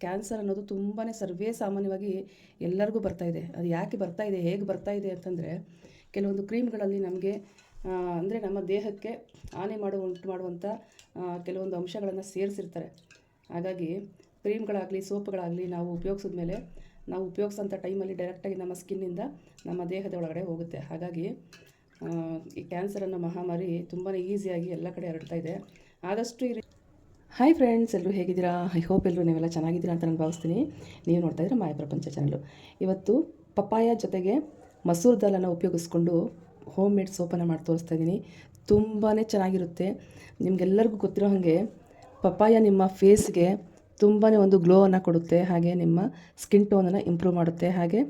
Cancer ಅನ್ನೋದು ತುಂಬಾ ಸರ್ವೇ ಸಾಮಾನ್ಯವಾಗಿ ಎಲ್ಲರಿಗೂ ಬರ್ತಾ ಇದೆ. ಅದು ಯಾಕೆ ಬರ್ತಾ ಇದೆ, ಹೇಗೆ ಬರ್ತಾ ಇದೆ ಅಂತಂದರೆ, ಕೆಲವೊಂದು ಕ್ರೀಮ್ಗಳಲ್ಲಿ ನಮಗೆ ಅಂದರೆ ನಮ್ಮ ದೇಹಕ್ಕೆ ಹಾನಿ ಮಾಡುವ ಉಂಟು ಮಾಡುವಂಥ ಕೆಲವೊಂದು ಅಂಶಗಳನ್ನು ಸೇರಿಸಿರ್ತಾರೆ. ಹಾಗಾಗಿ ಕ್ರೀಮ್ಗಳಾಗಲಿ, ಸೋಪ್ಗಳಾಗಲಿ ನಾವು ಉಪಯೋಗಿಸಿದ ಮೇಲೆ ನಾವು ಉಪಯೋಗಿಸೋಂಥ ಟೈಮಲ್ಲಿ ಡೈರೆಕ್ಟಾಗಿ ನಮ್ಮ ಸ್ಕಿನ್ನಿಂದ ನಮ್ಮ ದೇಹದ ಒಳಗಡೆ ಹೋಗುತ್ತೆ. ಹಾಗಾಗಿ ಈ ಕ್ಯಾನ್ಸರ್ ಅನ್ನೋ ಮಹಾಮಾರಿ ತುಂಬಾ ಈಸಿಯಾಗಿ ಎಲ್ಲ ಕಡೆ ಹರಡ್ತಾ ಇದೆ. ಆದಷ್ಟು ಹಾಯ್ ಫ್ರೆಂಡ್ಸ್ ಎಲ್ಲರೂ ಹೇಗಿದ್ದೀರಾ? ಐ ಹೋಪ್ ಎಲ್ಲರೂ ನೀವೆಲ್ಲ ಚೆನ್ನಾಗಿದ್ದೀರಾ ಅಂತ ನಾನು ಭಾವಿಸ್ತೀನಿ. ನೀವು ನೋಡ್ತಾ ಇದ್ದೀರಾ ಮಾಯ ಪ್ರಪಂಚ ಚಾನಲು ಇವತ್ತು ಪಪ್ಪಾಯ ಜೊತೆಗೆ ಮಸೂರ್ ದಾಲನ್ನು ಉಪಯೋಗಿಸ್ಕೊಂಡು ಹೋಮ್ ಮೇಡ್ ಸೋಪನ್ನು ಮಾಡಿ ತೋರಿಸ್ತಾ ಇದ್ದೀನಿ. ತುಂಬಾ ಚೆನ್ನಾಗಿರುತ್ತೆ. ನಿಮಗೆಲ್ಲರಿಗೂ ಗೊತ್ತಿರೋ ಹಾಗೆ ಪಪ್ಪಾಯ ನಿಮ್ಮ ಫೇಸ್ಗೆ ತುಂಬಾ ಒಂದು ಗ್ಲೋವನ್ನು ಕೊಡುತ್ತೆ. ಹಾಗೆ ನಿಮ್ಮ ಸ್ಕಿನ್ ಟೋನನ್ನು ಇಂಪ್ರೂವ್ ಮಾಡುತ್ತೆ. ಹಾಗೆ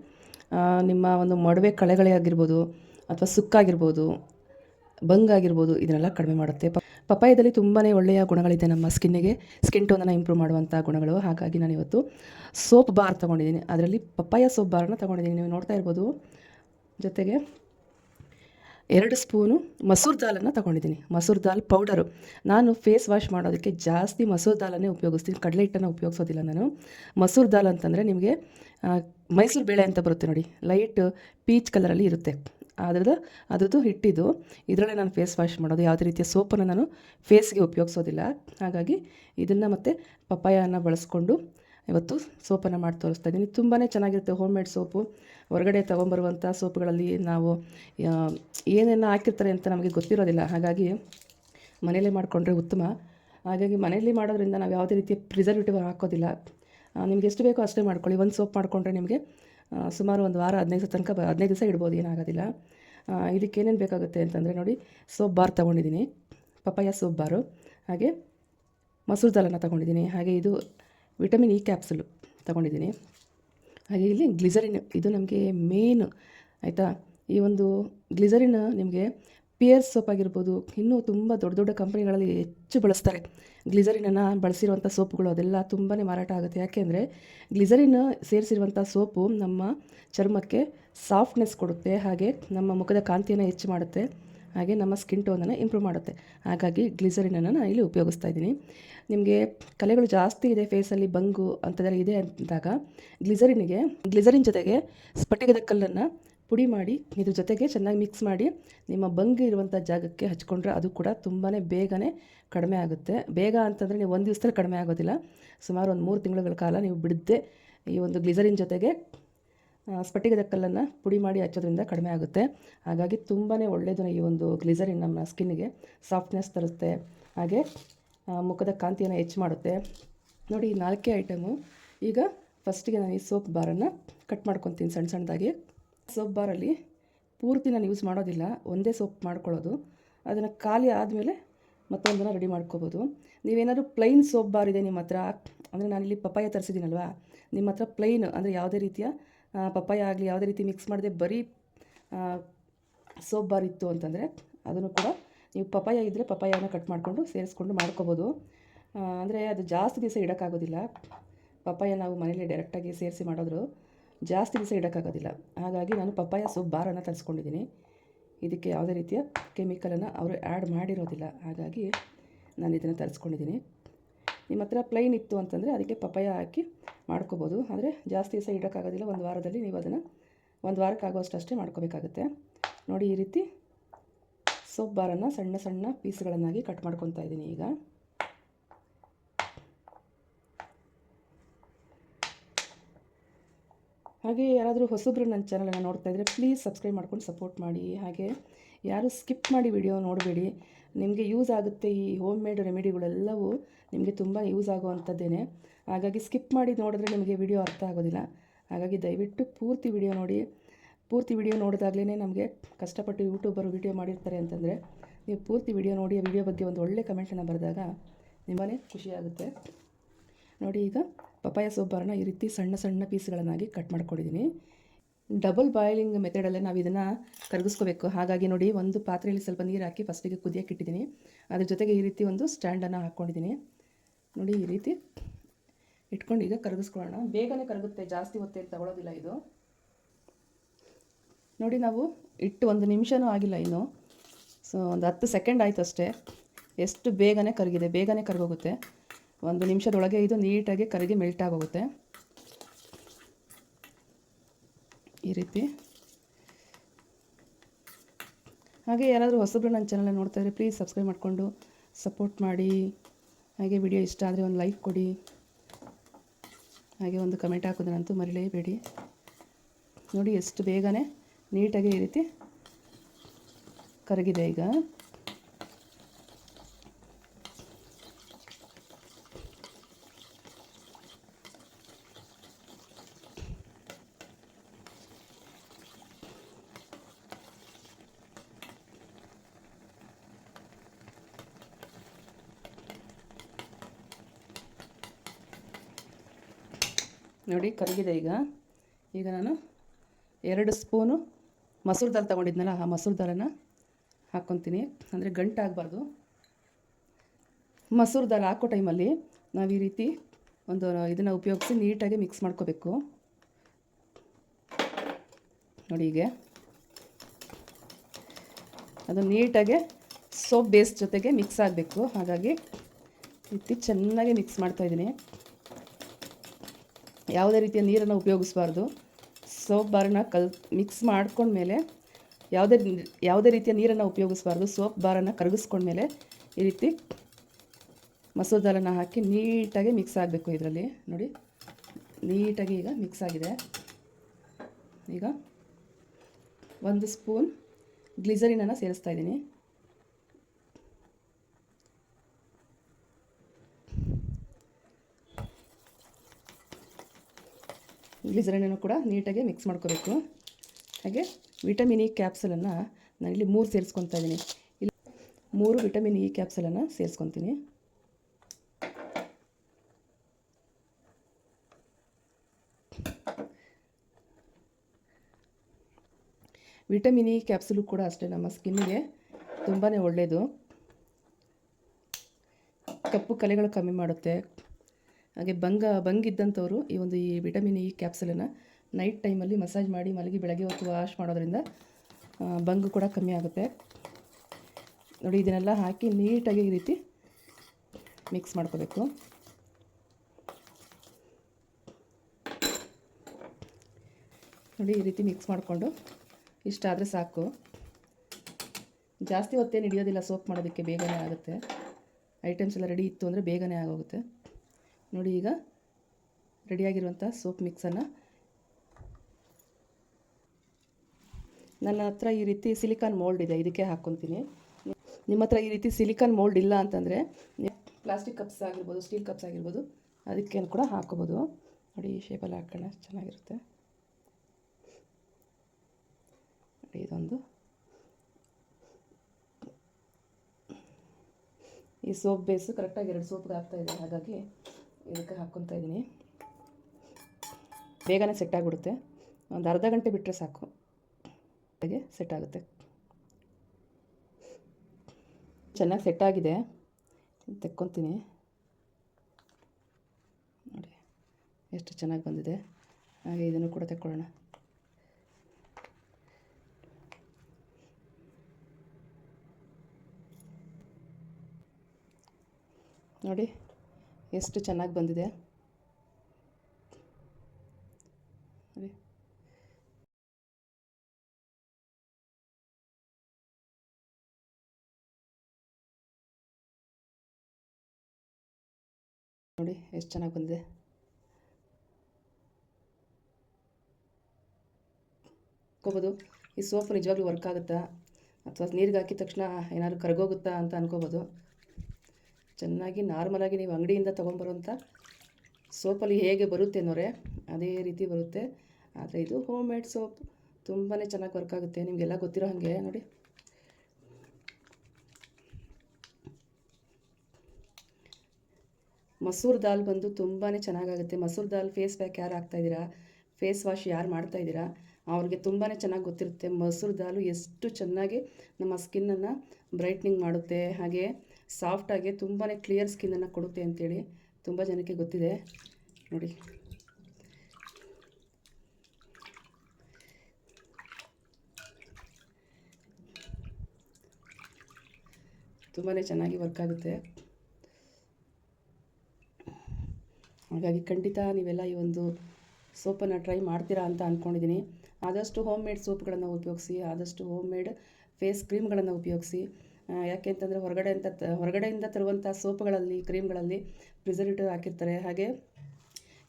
ನಿಮ್ಮ ಒಂದು ಮೊಡವೆ ಕಳೆಗಳೇ ಆಗಿರ್ಬೋದು ಅಥವಾ ಸುಕ್ಕಾಗಿರ್ಬೋದು, ಬಂಗಾಗಿರ್ಬೋದು, ಇದನ್ನೆಲ್ಲ ಕಡಿಮೆ ಮಾಡುತ್ತೆ. ಪಪ್ಪಾಯದಲ್ಲಿ ತುಂಬಾ ಒಳ್ಳೆಯ ಗುಣಗಳಿದೆ ನಮ್ಮ ಸ್ಕಿನ್ನಿಗೆ. ಸ್ಕಿನ್ ಟೋನನ್ನು ಇಂಪ್ರೂವ್ ಮಾಡುವಂಥ ಗುಣಗಳು. ಹಾಗಾಗಿ ನಾನು ಇವತ್ತು ಸೋಪ್ ಬಾರ್ ತೊಗೊಂಡಿದ್ದೀನಿ. ಅದರಲ್ಲಿ ಪಪ್ಪಾಯ ಸೋಪ್ ಬಾರನ್ನ ತೊಗೊಂಡಿದ್ದೀನಿ. ನೀವು ನೋಡ್ತಾ ಇರ್ಬೋದು. ಜೊತೆಗೆ ಎರಡು ಸ್ಪೂನು ಮಸೂರ್ ದಾಲನ್ನು ತೊಗೊಂಡಿದ್ದೀನಿ. ಮಸೂರ್ ದಾಲ್ ಪೌಡರು. ನಾನು ಫೇಸ್ ವಾಶ್ ಮಾಡೋದಕ್ಕೆ ಜಾಸ್ತಿ ಮಸೂರ್ ದಾಲನ್ನೇ ಉಪಯೋಗಿಸ್ತೀನಿ. ಕಡಲೆ ಹಿಟ್ಟನ್ನು ಉಪಯೋಗಿಸೋದಿಲ್ಲ ನಾನು. ಮಸೂರ್ ದಾಲ್ ಅಂತಂದರೆ ನಿಮಗೆ ಮೈಸೂರು ಬೇಳೆ ಅಂತ ಬರುತ್ತೆ ನೋಡಿ. ಲೈಟ್ ಪೀಚ್ ಕಲರಲ್ಲಿ ಇರುತ್ತೆ. ಅದ್ರದ್ದು ಅದ್ರದ್ದು ಹಿಟ್ಟಿದ್ದು. ಇದರಲ್ಲೇ ನಾನು ಫೇಸ್ ವಾಶ್ ಮಾಡೋದು. ಯಾವುದೇ ರೀತಿಯ ಸೋಪನ್ನು ನಾನು ಫೇಸ್ಗೆ ಉಪಯೋಗಿಸೋದಿಲ್ಲ. ಹಾಗಾಗಿ ಇದನ್ನು ಮತ್ತು ಪಪ್ಪಾಯನ ಬಳಸ್ಕೊಂಡು ಇವತ್ತು ಸೋಪನ್ನು ಮಾಡಿ ತೋರಿಸ್ತಾ ಇದ್ದೀನಿ. ತುಂಬಾ ಚೆನ್ನಾಗಿರುತ್ತೆ ಹೋಮ್ ಮೇಡ್ ಸೋಪು. ಹೊರಗಡೆ ತೊಗೊಂಬರುವಂಥ ಸೋಪುಗಳಲ್ಲಿ ನಾವು ಏನೇನು ಹಾಕಿರ್ತಾರೆ ಅಂತ ನಮಗೆ ಗೊತ್ತಿರೋದಿಲ್ಲ. ಹಾಗಾಗಿ ಮನೆಯಲ್ಲೇ ಮಾಡಿಕೊಂಡ್ರೆ ಉತ್ತಮ. ಹಾಗಾಗಿ ಮನೆಯಲ್ಲಿ ಮಾಡೋದ್ರಿಂದ ನಾವು ಯಾವುದೇ ರೀತಿಯ ಪ್ರಿಸರ್ವೇಟಿವ್ ಹಾಕೋದಿಲ್ಲ. ನಿಮ್ಗೆ ಎಷ್ಟು ಬೇಕೋ ಅಷ್ಟೇ ಮಾಡ್ಕೊಳ್ಳಿ. ಒಂದು ಸೋಪ್ ಮಾಡಿಕೊಂಡ್ರೆ ನಿಮಗೆ ಸುಮಾರು ಒಂದು ವಾರ, ಹದಿನೈದು ತನಕ ಹದಿನೈದು ದಿವಸ ಇಡ್ಬೋದು, ಏನಾಗೋದಿಲ್ಲ. ಇದಕ್ಕೆ ಏನೇನು ಬೇಕಾಗುತ್ತೆ ಅಂತಂದರೆ ನೋಡಿ, ಸೋಪ್ ಬಾರ್ ತೊಗೊಂಡಿದ್ದೀನಿ. ಪಪ್ಪಾಯ ಸೋಪ್ ಬಾರು, ಹಾಗೆ ಮಸೂರ್ ದಾಲನ್ನು ತೊಗೊಂಡಿದ್ದೀನಿ. ಹಾಗೆ ಇದು ವಿಟಮಿನ್ ಇ ಕ್ಯಾಪ್ಸುಲು ತೊಗೊಂಡಿದ್ದೀನಿ. ಹಾಗೆ ಇಲ್ಲಿ ಗ್ಲಿಸರಿನ್, ಇದು ನಮಗೆ ಮೇನ್, ಆಯಿತಾ? ಈ ಒಂದು ಗ್ಲಿಸರಿನ್ ನಿಮಗೆ ಪಿಯರ್ ಸೋಪ್ ಆಗಿರ್ಬೋದು, ಇನ್ನೂ ತುಂಬ ದೊಡ್ಡ ದೊಡ್ಡ ಕಂಪ್ನಿಗಳಲ್ಲಿ ಹೆಚ್ಚು ಬಳಸ್ತಾರೆ. ಗ್ಲಿಸರಿನನ್ನು ಬಳಸಿರುವಂಥ ಸೋಪುಗಳು ಅದೆಲ್ಲ ತುಂಬಾ ಮಾರಾಟ ಆಗುತ್ತೆ. ಯಾಕೆಂದರೆ ಗ್ಲಿಸರಿನ್ ಸೇರಿಸಿರುವಂಥ ಸೋಪು ನಮ್ಮ ಚರ್ಮಕ್ಕೆ ಸಾಫ್ಟ್ನೆಸ್ ಕೊಡುತ್ತೆ, ಹಾಗೆ ನಮ್ಮ ಮುಖದ ಕಾಂತಿಯನ್ನು ಹೆಚ್ಚು ಮಾಡುತ್ತೆ, ಹಾಗೆ ನಮ್ಮ ಸ್ಕಿನ್ ಟೋನನ್ನು ಇಂಪ್ರೂವ್ ಮಾಡುತ್ತೆ. ಹಾಗಾಗಿ ಗ್ಲಿಸರಿನನ್ನು ನಾನು ಇಲ್ಲಿ ಉಪಯೋಗಿಸ್ತಾ ಇದ್ದೀನಿ. ನಿಮಗೆ ಕಲೆಗಳು ಜಾಸ್ತಿ ಇದೆ ಫೇಸಲ್ಲಿ ಬಂಗು ಅಂಥದ್ದೆಲ್ಲ ಇದೆ ಅಂದಾಗ, ಗ್ಲಿಸರಿನಿಗೆ, ಗ್ಲಿಸರಿನ್ ಜೊತೆಗೆ ಸ್ಪಟಿಕದ ಕಲ್ಲನ್ನು ಪುಡಿ ಮಾಡಿ, ಇದ್ರ ಜೊತೆಗೆ ಚೆನ್ನಾಗಿ ಮಿಕ್ಸ್ ಮಾಡಿ, ನಿಮ್ಮ ಬಂಗಿ ಇರುವಂಥ ಜಾಗಕ್ಕೆ ಹಚ್ಕೊಂಡ್ರೆ ಅದು ಕೂಡ ತುಂಬಾ ಬೇಗನೆ ಕಡಿಮೆ ಆಗುತ್ತೆ. ಬೇಗ ಅಂತಂದರೆ ನೀವು ಒಂದು ದಿವಸದಲ್ಲಿ ಕಡಿಮೆ ಆಗೋದಿಲ್ಲ. ಸುಮಾರು ಒಂದು ಮೂರು ತಿಂಗಳುಗಳ ಕಾಲ ನೀವು ಬಿಡದೆ ಈ ಒಂದು ಗ್ಲಿಸರಿನ್ ಜೊತೆಗೆ ಸ್ಫಟಿಕದ ಕಲ್ಲನ್ನು ಪುಡಿ ಮಾಡಿ ಹಚ್ಚೋದ್ರಿಂದ ಕಡಿಮೆ ಆಗುತ್ತೆ. ಹಾಗಾಗಿ ತುಂಬಾ ಒಳ್ಳೆಯದು ಈ ಒಂದು ಗ್ಲಿಸರಿನ್ ನಮ್ಮ ಸ್ಕಿನ್ನಿಗೆ ಸಾಫ್ಟ್ನೆಸ್ ತರುತ್ತೆ. ಹಾಗೆ ಮುಖದ ಕಾಂತಿಯನ್ನು ಹೆಚ್ಚು ಮಾಡುತ್ತೆ. ನೋಡಿ ಈ ನಾಲ್ಕೇ ಐಟಮು. ಈಗ ಫಸ್ಟಿಗೆ ನಾನು ಈ ಸೋಪ್ ಬಾರನ್ನು ಕಟ್ ಮಾಡ್ಕೊತೀನಿ ಸಣ್ಣ ಸಣ್ಣದಾಗಿ. ಸೋಪ್ ಬಾರಲ್ಲಿ ಪೂರ್ತಿ ನಾನು ಯೂಸ್ ಮಾಡೋದಿಲ್ಲ, ಒಂದೇ ಸೋಪ್ ಮಾಡ್ಕೊಳ್ಳೋದು. ಅದನ್ನು ಖಾಲಿ ಆದಮೇಲೆ ಮತ್ತೊಂದನ್ನು ರೆಡಿ ಮಾಡ್ಕೋಬೋದು. ನೀವೇನಾದರೂ ಪ್ಲೈನ್ ಸೋಪ್ ಬಾರ್ ಇದೆ ನಿಮ್ಮ ಹತ್ರ, ಅಂದರೆ ನಾನಿಲ್ಲಿ ಪಪ್ಪಾಯ ತರಿಸಿದ್ದೀನಲ್ವಾ, ನಿಮ್ಮ ಹತ್ರ ಪ್ಲೈನ್ ಅಂದರೆ ಯಾವುದೇ ರೀತಿಯ ಪಪ್ಪಾಯ ಆಗಲಿ, ಯಾವುದೇ ರೀತಿ ಮಿಕ್ಸ್ ಮಾಡದೆ ಬರೀ ಸೋಪ್ ಬಾರ್ ಇತ್ತು ಅಂತಂದರೆ ಅದನ್ನು ಕೂಡ ನೀವು ಪಪ್ಪಾಯ ಇದ್ದರೆ ಪಪ್ಪಾಯನ ಕಟ್ ಮಾಡಿಕೊಂಡು ಸೇರಿಸ್ಕೊಂಡು ಮಾಡ್ಕೋಬೋದು. ಅಂದರೆ ಅದು ಜಾಸ್ತಿ ದಿವಸ ಇಡೋಕ್ಕಾಗೋದಿಲ್ಲ. ಪಪ್ಪಾಯ ನಾವು ಮನೇಲಿ ಡೈರೆಕ್ಟಾಗಿ ಸೇರಿಸಿ ಮಾಡೋದ್ರು ಜಾಸ್ತಿ ದಿವಸ ಇಡೋಕ್ಕಾಗೋದಿಲ್ಲ. ಹಾಗಾಗಿ ನಾನು ಪಪ್ಪಾಯ ಸೊಪ್ಪು ಬಾರನ್ನು ತರಿಸ್ಕೊಂಡಿದ್ದೀನಿ. ಇದಕ್ಕೆ ಯಾವುದೇ ರೀತಿಯ ಕೆಮಿಕಲನ್ನು ಅವರು ಆ್ಯಡ್ ಮಾಡಿರೋದಿಲ್ಲ. ಹಾಗಾಗಿ ನಾನು ಇದನ್ನು ತರಿಸ್ಕೊಂಡಿದ್ದೀನಿ. ನಿಮ್ಮ ಹತ್ರ ಪ್ಲೈನ್ ಇತ್ತು ಅಂತಂದರೆ ಅದಕ್ಕೆ ಪಪ್ಪಾಯ ಹಾಕಿ ಮಾಡ್ಕೋಬೋದು. ಆದರೆ ಜಾಸ್ತಿ ದಿವಸ ಇಡೋಕ್ಕಾಗೋದಿಲ್ಲ. ಒಂದು ವಾರದಲ್ಲಿ ನೀವು ಅದನ್ನು ಒಂದು ವಾರಕ್ಕೆ ಅಷ್ಟೇ ಮಾಡ್ಕೋಬೇಕಾಗುತ್ತೆ. ನೋಡಿ ಈ ರೀತಿ ಸೊಪ್ಪು ಬಾರನ್ನು ಸಣ್ಣ ಸಣ್ಣ ಪೀಸ್ಗಳನ್ನಾಗಿ ಕಟ್ ಮಾಡ್ಕೊತಾ ಇದ್ದೀನಿ ಈಗ. ಹಾಗೆ ಯಾರಾದರೂ ಹೊಸಬ್ರು ನನ್ನ ಚಾನಲನ್ನು ನೋಡ್ತಾ ಇದ್ದರೆ ಪ್ಲೀಸ್ ಸಬ್ಸ್ಕ್ರೈಬ್ ಮಾಡ್ಕೊಂಡು ಸಪೋರ್ಟ್ ಮಾಡಿ. ಹಾಗೆ ಯಾರು ಸ್ಕಿಪ್ ಮಾಡಿ ವಿಡಿಯೋ ನೋಡಬೇಡಿ. ನಿಮಗೆ ಯೂಸ್ ಆಗುತ್ತೆ ಈ ಹೋಮ್ ಮೇಡ್ ರೆಮಿಡಿಗಳೆಲ್ಲವೂ ನಿಮಗೆ ತುಂಬ ಯೂಸ್ ಆಗುವಂಥದ್ದೇನೆ. ಹಾಗಾಗಿ ಸ್ಕಿಪ್ ಮಾಡಿ ನೋಡಿದ್ರೆ ನಿಮಗೆ ವಿಡಿಯೋ ಅರ್ಥ ಆಗೋದಿಲ್ಲ. ಹಾಗಾಗಿ ದಯವಿಟ್ಟು ಪೂರ್ತಿ ವಿಡಿಯೋ ನೋಡಿ. ಪೂರ್ತಿ ವಿಡಿಯೋ ನೋಡಿದಾಗಲೇ ನಮಗೆ ಕಷ್ಟಪಟ್ಟು ಯೂಟ್ಯೂಬರು ವಿಡಿಯೋ ಮಾಡಿರ್ತಾರೆ ಅಂತಂದರೆ ನೀವು ಪೂರ್ತಿ ವಿಡಿಯೋ ನೋಡಿ ವಿಡಿಯೋ ಬಗ್ಗೆ ಒಂದು ಒಳ್ಳೆ ಕಮೆಂಟನ್ನು ಬರೆದಾಗ ತುಂಬಾ ಖುಷಿಯಾಗುತ್ತೆ ನೋಡಿ ಈಗ ಪಪಾಯ ಸೊಬ್ಬರನ್ನ ಈ ರೀತಿ ಸಣ್ಣ ಸಣ್ಣ ಪೀಸ್ಗಳನ್ನಾಗಿ ಕಟ್ ಮಾಡ್ಕೊಂಡಿದ್ದೀನಿ. ಡಬಲ್ ಬಾಯ್ಲಿಂಗ್ ಮೆಥಡಲ್ಲೇ ನಾವು ಇದನ್ನು ಕರಗಿಸ್ಕೋಬೇಕು. ಹಾಗಾಗಿ ನೋಡಿ, ಒಂದು ಪಾತ್ರೆಯಲ್ಲಿ ಸ್ವಲ್ಪ ನೀರು ಹಾಕಿ ಫಸ್ಟಿಗೆ ಕುದಿಯೋಕೆ ಇಟ್ಟಿದ್ದೀನಿ. ಅದ್ರ ಜೊತೆಗೆ ಈ ರೀತಿ ಒಂದು ಸ್ಟ್ಯಾಂಡನ್ನು ಹಾಕ್ಕೊಂಡಿದ್ದೀನಿ ನೋಡಿ, ಈ ರೀತಿ ಇಟ್ಕೊಂಡು ಈಗ ಕರಗಿಸ್ಕೊಳ್ಳೋಣ. ಬೇಗನೆ ಕರಗುತ್ತೆ, ಜಾಸ್ತಿ ಹೊತ್ತೇನು ತಗೊಳ್ಳೋದಿಲ್ಲ ಇದು. ನೋಡಿ, ನಾವು ಇಟ್ಟು ಒಂದು ನಿಮಿಷನೂ ಆಗಿಲ್ಲ ಇನ್ನು. ಸೊ ಒಂದು ಹತ್ತು ಸೆಕೆಂಡ್ ಆಯಿತು ಅಷ್ಟೇ ಎಷ್ಟು ಬೇಗನೆ ಕರಗಿದೆ, ಬೇಗನೆ ಕರಗೋಗುತ್ತೆ. ಒಂದು ನಿಮಿಷದೊಳಗೆ ಇದು ನೀಟಾಗಿ ಕರಗಿ ಮೆಲ್ಟ್ ಆಗೋಗುತ್ತೆ. ಈ ರೀತಿ. ಹಾಗೆ ಯಾರಾದರೂ ಹೊಸಬ್ರು ನನ್ನ ಚಾನಲ್ ನೋಡ್ತಾ ಇದ್ರೆ ಪ್ಲೀಸ್ ಸಬ್ಸ್ಕ್ರೈಬ್ ಮಾಡಿಕೊಂಡು ಸಪೋರ್ಟ್ ಮಾಡಿ. ಹಾಗೆ ವಿಡಿಯೋ ಇಷ್ಟ ಆದರೆ ಒಂದು ಲೈಕ್ ಕೊಡಿ. ಹಾಗೆ ಒಂದು ಕಮೆಂಟ್ ಹಾಕೋದನ್ನಂತೂ ಮರಿಲೇಬೇಡಿ. ನೋಡಿ ಎಷ್ಟು ಬೇಗನೆ ನೀಟಾಗಿ ಈ ರೀತಿ ಕರಗಿದೆ ಈಗ. ನೋಡಿ ಕರಗಿದೆ ಈಗ. ಈಗ ನಾನು ಎರಡು ಸ್ಪೂನು ಮಸೂರು ದಾಲ್ ತೊಗೊಂಡಿದ್ನಲ್ಲ, ಆ ಮಸೂರು ದಾಲನ್ನ ಹಾಕ್ಕೊತೀನಿ. ಅಂದರೆ ಗಂಟಾಗಬಾರ್ದು. ಮಸೂರು ದಾಲ್ ಹಾಕೋ ಟೈಮಲ್ಲಿ ನಾವು ಈ ರೀತಿ ಒಂದು ಇದನ್ನು ಉಪಯೋಗಿಸಿ ನೀಟಾಗಿ ಮಿಕ್ಸ್ ಮಾಡ್ಕೋಬೇಕು. ನೋಡಿ ಹೀಗೆ. ಅದು ನೀಟಾಗೆ ಸೋಪ್ ಬೇಸ್ ಜೊತೆಗೆ ಮಿಕ್ಸ್ ಆಗಬೇಕು. ಹಾಗಾಗಿ ರೀತಿ ಚೆನ್ನಾಗಿ ಮಿಕ್ಸ್ ಮಾಡ್ತಾಯಿದ್ದೀನಿ ಯಾವುದೇ ರೀತಿಯ ನೀರನ್ನು ಉಪಯೋಗಿಸಬಾರ್ದು. ಸೋಪ್ ಬಾರನ್ನ ಕಲ್ ಮಿಕ್ಸ್ ಮಾಡ್ಕೊಂಡ್ಮೇಲೆ ಯಾವುದೇ ಯಾವುದೇ ರೀತಿಯ ನೀರನ್ನು ಉಪಯೋಗಿಸಬಾರ್ದು. ಸೋಪ್ ಬಾರನ್ನು ಕರಗಿಸ್ಕೊಂಡ್ಮೇಲೆ ಈ ರೀತಿ ಮಸೂರ್ ದಾಲನ್ನು ಹಾಕಿ ನೀಟಾಗಿ ಮಿಕ್ಸ್ ಆಗಬೇಕು ಇದರಲ್ಲಿ. ನೋಡಿ, ನೀಟಾಗಿ ಈಗ ಮಿಕ್ಸ್ ಆಗಿದೆ. ಈಗ ಒಂದು ಸ್ಪೂನ್ ಗ್ಲಿಸರಿನನ್ನು ಸೇರಿಸ್ತಾ ಇದ್ದೀನಿ. ಗ್ಲಿಸರಿನನ್ನು ಕೂಡ ನೀಟಾಗಿ ಮಿಕ್ಸ್ ಮಾಡ್ಕೋಬೇಕು. ಹಾಗೆ ವಿಟಮಿನ್ ಇ ಕ್ಯಾಪ್ಸಲನ್ನು ನಾನಿಲ್ಲಿ ಮೂರು ಸೇರಿಸ್ಕೊತಾ ಇದ್ದೀನಿ. ಇಲ್ಲಿ ಮೂರು ವಿಟಮಿನ್ ಇ ಕ್ಯಾಪ್ಸಲನ್ನು ಸೇರಿಸ್ಕೊತೀನಿ. ವಿಟಮಿನ್ ಇ ಕ್ಯಾಪ್ಸುಲು ಕೂಡ ಅಷ್ಟೇ ನಮ್ಮ ಸ್ಕಿನ್ನಿಗೆ ತುಂಬಾ ಒಳ್ಳೆಯದು ಕಪ್ಪು ಕಲೆಗಳು ಕಮ್ಮಿ ಮಾಡುತ್ತೆ. ಹಾಗೆ ಬಂಗ ಬಂಗಿದ್ದಂಥವರು ಈ ಒಂದು ಈ ವಿಟಮಿನ್ ಇ ಕ್ಯಾಪ್ಸಲನ್ನು ನೈಟ್ ಟೈಮಲ್ಲಿ ಮಸಾಜ್ ಮಾಡಿ ಮಲಗಿ ಬೆಳಗ್ಗೆ ಹೊತ್ತು ವಾಶ್ ಮಾಡೋದ್ರಿಂದ ಬಂಗ್ ಕೂಡ ಕಮ್ಮಿ ಆಗುತ್ತೆ. ನೋಡಿ, ಇದನ್ನೆಲ್ಲ ಹಾಕಿ ನೀಟಾಗಿ ಈ ರೀತಿ ಮಿಕ್ಸ್ ಮಾಡ್ಕೋಬೇಕು. ನೋಡಿ, ಈ ರೀತಿ ಮಿಕ್ಸ್ ಮಾಡಿಕೊಂಡು ಇಷ್ಟಾದರೆ ಸಾಕು. ಜಾಸ್ತಿ ಹೊತ್ತೇನು ಹಿಡಿಯೋದಿಲ್ಲ ಸೋಪ್ ಮಾಡೋದಕ್ಕೆ, ಬೇಗನೆ ಆಗುತ್ತೆ. ಐಟಮ್ಸ್ ಎಲ್ಲ ರೆಡಿ ಇತ್ತು ಅಂದರೆ ಬೇಗನೆ ಆಗೋಗುತ್ತೆ. ನೋಡಿ ಈಗ ರೆಡಿಯಾಗಿರುವಂಥ ಸೋಪ್ ಮಿಕ್ಸನ್ನು. ನನ್ನ ಹತ್ರ ಈ ರೀತಿ ಸಿಲಿಕಾನ್ ಮೋಲ್ಡ್ ಇದೆ, ಇದಕ್ಕೆ ಹಾಕ್ಕೊತೀನಿ. ನಿಮ್ಮ ಹತ್ರ ಈ ರೀತಿ ಸಿಲಿಕಾನ್ ಮೋಲ್ಡ್ ಇಲ್ಲ ಅಂತಂದರೆ ಪ್ಲಾಸ್ಟಿಕ್ ಕಪ್ಸ್ ಆಗಿರ್ಬೋದು, ಸ್ಟೀಲ್ ಕಪ್ಸ್ ಆಗಿರ್ಬೋದು ಅದಕ್ಕೆ ಕೂಡ ಹಾಕೋಬೋದು ನೋಡಿ, ಈ ಶೇಪಲ್ಲಿ ಹಾಕೋಣ ಚೆನ್ನಾಗಿರುತ್ತೆ. ನೋಡಿ, ಇದೊಂದು. ಈ ಸೋಪ್ ಬೇಸು ಕರೆಕ್ಟಾಗಿ ಎರಡು ಸೋಪ್ಗೆ ಇದೆ, ಹಾಗಾಗಿ ಇದಕ್ಕೆ ಹಾಕ್ಕೊತಾ ಇದ್ದೀನಿ. ಬೇಗನೆ ಸೆಟ್ ಆಗಿಬಿಡುತ್ತೆ. ಒಂದು ಅರ್ಧ ಗಂಟೆ ಬಿಟ್ಟರೆ ಸಾಕು. ಹಾಗೆ ಸೆಟ್ ಆಗುತ್ತೆ. ಚೆನ್ನಾಗಿ ಸೆಟ್ ಆಗಿದೆ. ತೆಕ್ಕೊತೀನಿ. ನೋಡಿ, ಎಷ್ಟು ಚೆನ್ನಾಗಿ ಬಂದಿದೆ. ಹಾಗೆ ಇದನ್ನು ಕೂಡ ತೆಕ್ಕೊಳ್ಳೋಣ. ನೋಡಿ ಎಷ್ಟು ಚೆನ್ನಾಗಿ ಬಂದಿದೆ. ನೋಡಿ, ಎಷ್ಟು ಚೆನ್ನಾಗಿ ಬಂದಿದೆ. ಅನ್ಕೋಬೋದು, ಈ ಸೋಪ್ ನಿಜವಾಗ್ಲೂ ವರ್ಕ್ ಆಗುತ್ತಾ? ಅಥವಾ ನೀರಿಗೆ ಹಾಕಿದ ತಕ್ಷಣ ಏನಾದ್ರು ಕರಗೋಗುತ್ತಾ ಅಂತ ಅನ್ಕೋಬೋದು. ಚೆನ್ನಾಗಿ ನಾರ್ಮಲಾಗಿ ನೀವು ಅಂಗಡಿಯಿಂದ ತೊಗೊಂಬರುವಂಥ ಸೋಪಲ್ಲಿ ಹೇಗೆ ಬರುತ್ತೆ ಅನ್ನೋರೆ ಅದೇ ರೀತಿ ಬರುತ್ತೆ. ಆದರೆ ಇದು ಹೋಮ್ ಮೇಡ್ ಸೋಪ್. ತುಂಬಾ ಚೆನ್ನಾಗಿ ವರ್ಕ್ ಆಗುತ್ತೆ. ನಿಮಗೆಲ್ಲ ಗೊತ್ತಿರೋ ಹಾಗೆ ನೋಡಿ. ಮಸೂರ್ ದಾಲ್ ಬಂದು ತುಂಬಾ ಚೆನ್ನಾಗಾಗುತ್ತೆ. ಮಸೂರ್ ದಾಲ್ ಫೇಸ್ ಪ್ಯಾಕ್ ಯಾರು ಹಾಕ್ತಾಯಿದ್ದೀರಾ ಫೇಸ್ ವಾಶ್ ಯಾರು ಮಾಡ್ತಾಯಿದ್ದೀರಾ ಅವ್ರಿಗೆ ತುಂಬಾ ಚೆನ್ನಾಗಿ ಗೊತ್ತಿರುತ್ತೆ. ಮಸೂರ್ ದಾಲು ಎಷ್ಟು ಚೆನ್ನಾಗಿ ನಮ್ಮ ಸ್ಕಿನ್ನನ್ನು ಬ್ರೈಟ್ನಿಂಗ್ ಮಾಡುತ್ತೆ. ಹಾಗೆ ಸಾಫ್ಟಾಗಿ ತುಂಬಾ ಕ್ಲಿಯರ್ ಸ್ಕಿನ್ನನ್ನು ಕೊಡುತ್ತೆ ಅಂತೇಳಿ ತುಂಬ ಜನಕ್ಕೆ ಗೊತ್ತಿದೆ. ನೋಡಿ. ತುಂಬಾ ಚೆನ್ನಾಗಿ ವರ್ಕ್ ಆಗುತ್ತೆ. ಹಾಗಾಗಿ ಖಂಡಿತ ನೀವೆಲ್ಲ ಈ ಒಂದು ಸೋಪನ್ನು ಟ್ರೈ ಮಾಡ್ತೀರಾ ಅಂತ ಅಂದ್ಕೊಂಡಿದ್ದೀನಿ ಆದಷ್ಟು ಹೋಮ್ ಮೇಡ್ ಸೋಪ್ಗಳನ್ನು ಉಪಯೋಗಿಸಿ, ಆದಷ್ಟು ಹೋಮ್ ಮೇಡ್ ಫೇಸ್ ಕ್ರೀಮ್ಗಳನ್ನು ಉಪಯೋಗಿಸಿ. ಯಾಕೆ ಅಂತಂದರೆ ಹೊರಗಡೆ ಅಂತ ಹೊರಗಡೆಯಿಂದ ತರುವಂಥ ಸೋಪ್ಗಳಲ್ಲಿ, ಕ್ರೀಮ್ಗಳಲ್ಲಿ ಪ್ರಿಸರ್ವೇಟಿವ್ ಹಾಕಿರ್ತಾರೆ. ಹಾಗೆ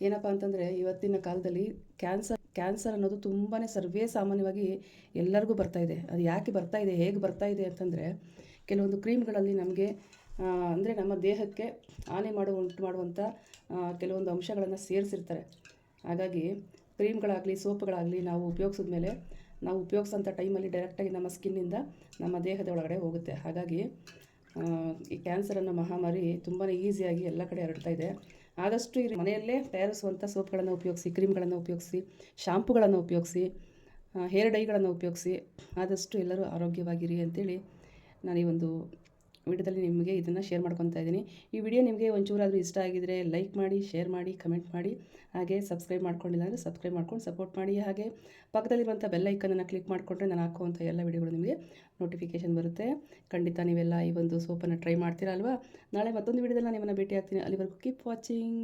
ಏನಪ್ಪ ಅಂತಂದರೆ ಇವತ್ತಿನ ಕಾಲದಲ್ಲಿ ಕ್ಯಾನ್ಸರ್ ಕ್ಯಾನ್ಸರ್ ಅನ್ನೋದು ತುಂಬಾ ಸರ್ವೇ ಸಾಮಾನ್ಯವಾಗಿ ಎಲ್ಲರಿಗೂ ಬರ್ತಾ ಇದೆ. ಅದು ಯಾಕೆ ಬರ್ತಾ ಇದೆ, ಹೇಗೆ ಬರ್ತಾ ಇದೆ ಅಂತಂದರೆ ಕೆಲವೊಂದು ಕ್ರೀಮ್ಗಳಲ್ಲಿ ನಮಗೆ ಅಂದರೆ ನಮ್ಮ ದೇಹಕ್ಕೆ ಹಾನಿ ಮಾಡುವ ಉಂಟು ಮಾಡುವಂಥ ಕೆಲವೊಂದು ಅಂಶಗಳನ್ನು ಸೇರಿಸಿರ್ತಾರೆ. ಹಾಗಾಗಿ ಕ್ರೀಮ್ಗಳಾಗಲಿ, ಸೋಪ್ಗಳಾಗಲಿ ನಾವು ಉಪಯೋಗಿಸಿದ ಮೇಲೆ ನಾವು ಉಪಯೋಗಿಸೋಂಥ ಟೈಮಲ್ಲಿ ಡೈರೆಕ್ಟಾಗಿ ನಮ್ಮ ಸ್ಕಿನ್ನಿಂದ ನಮ್ಮ ದೇಹದ ಒಳಗಡೆ ಹೋಗುತ್ತೆ. ಹಾಗಾಗಿ ಈ ಕ್ಯಾನ್ಸರ್ ಅನ್ನೋ ಮಹಾಮಾರಿ ತುಂಬಾ ಈಸಿಯಾಗಿ ಎಲ್ಲ ಕಡೆ ಹರಡ್ತಾ ಇದೆ. ಆದಷ್ಟು ಇಲ್ಲಿ ಮನೆಯಲ್ಲೇ ತಯಾರಿಸುವಂಥ ಸೋಪ್ಗಳನ್ನು ಉಪಯೋಗಿಸಿ, ಕ್ರೀಮ್ಗಳನ್ನು ಉಪಯೋಗಿಸಿ, ಶಾಂಪುಗಳನ್ನು ಉಪಯೋಗಿಸಿ ಹೇರ್ ಡೈಗಳನ್ನು ಉಪಯೋಗಿಸಿ, ಆದಷ್ಟು ಎಲ್ಲರೂ ಆರೋಗ್ಯವಾಗಿರಿ ಅಂತೇಳಿ ನಾನು ಈ ಒಂದು ವಿಡಿಯೋದಲ್ಲಿ ನಿಮಗೆ ಇದನ್ನು ಶೇರ್ ಮಾಡ್ಕೊತಾ ಇದ್ದೀನಿ. ಈ ವಿಡಿಯೋ ನಿಮಗೆ ಒಂಚೂರಾದರೂ ಇಷ್ಟ ಆಗಿದರೆ ಲೈಕ್ ಮಾಡಿ ಶೇರ್ ಮಾಡಿ ಕಮೆಂಟ್ ಮಾಡಿ. ಹಾಗೆ ಸಬ್ಸ್ಕ್ರೈಬ್ ಮಾಡ್ಕೊಂಡಿಲ್ಲ ಅಂದರೆ ಸಬ್ಸ್ಕ್ರೈಬ್ ಮಾಡ್ಕೊಂಡು ಸಪೋರ್ಟ್ ಮಾಡಿ. ಹಾಗೆ ಪಕ್ಕದಲ್ಲಿರುವಂಥ ಬೆಲ್ ಐಕನನ್ನು ಕ್ಲಿಕ್ ಮಾಡಿಕೊಂಡ್ರೆ ನಾನು ಹಾಕುವಂಥ ಎಲ್ಲ ವಿಡಿಯೋಗಳು ನಿಮಗೆ ನೋಟಿಫಿಕೇಷನ್ ಬರುತ್ತೆ. ಖಂಡಿತ ನೀವೆಲ್ಲ ಈ ಒಂದು ಸೋಪನ್ನು ಟ್ರೈ ಮಾಡ್ತೀರಾ ಅಲ್ವಾ? ನಾಳೆ ಮತ್ತೊಂದು ವಿಡಿಯೋದಲ್ಲಿ ನಾನು ನಿಮ್ಮನ್ನು ಭೇಟಿ ಆಗ್ತೀನಿ ಅಲ್ಲಿವರೆಗೂ ಕೀಪ್ ವಾಚಿಂಗ್